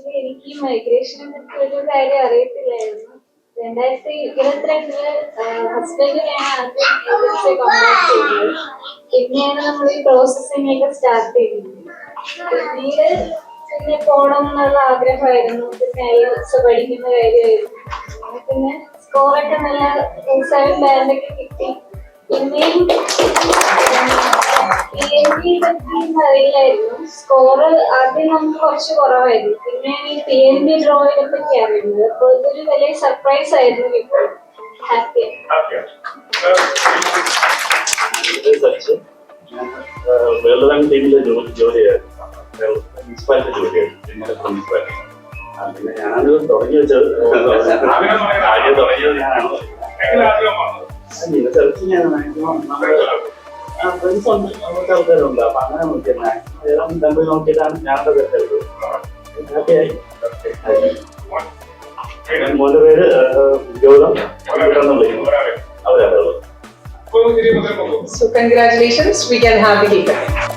Actually എനിക്ക് മൈഗ്രേഷനെ പറ്റി ഒരു കാര്യം അറിയത്തില്ലായിരുന്നു. രണ്ടായിരത്തി ഇരുപത്തിരണ്ടിൽ ഹസ്ബൻഡ് ആദ്യം കോൺടാക്ട് ചെയ്തത് പിന്നെയാണ് നമ്മൾ ഈ പ്രോസസ്സിംഗ് ഒക്കെ സ്റ്റാർട്ട് ചെയ്തത് പിന്നീട് പിന്നെ പോണം എന്നുള്ള ആഗ്രഹമായിരുന്നു. പിന്നെ ഐഎൽസ് പഠിക്കുന്ന കാര്യമായിരുന്നു. പിന്നെ സ്കോറൊക്കെ നല്ല സെവൻ ബാൻഡൊക്കെ കിട്ടി. പിന്നെയും ബി സ്കോർ ആദ്യം നമുക്ക് കുറച്ച് കുറവായിരുന്നു. പിന്നെ ഈ പി എൻ ബി ഡ്രോയിനെ പറ്റി ഒരു അപ്പൊ ഇതൊരു വലിയ സർപ്രൈസ് ആയിരുന്നു ഇപ്പോൾ. ഹാപ്പി ഞാൻ വെള്ളം ടീമിലെ ജോലി ജോലിയായിരുന്നു. മുനിസിപ്പാലിറ്റി ജോലിയായിരുന്നു. പിന്നെ ഞാനത് തുടങ്ങി വെച്ചത് തുടങ്ങിയത്. ഞാനാണ്. മാക്സിമം നമ്മൾ ഫ്രണ്ട്സ് ഉണ്ട് നമുക്ക് ആൾക്കാരുണ്ട് അപ്പൊ അങ്ങനെ ഏതാണ്ട് നമ്പർ നോക്കിയിട്ടാണ് ഞാനത് തെരഞ്ഞെടുത്തത് ഹാപ്പിയായി മോന്റെ പേര് ഗൗതം വിളിക്കുന്നു അവരാണ് So congratulations, we can have the cake.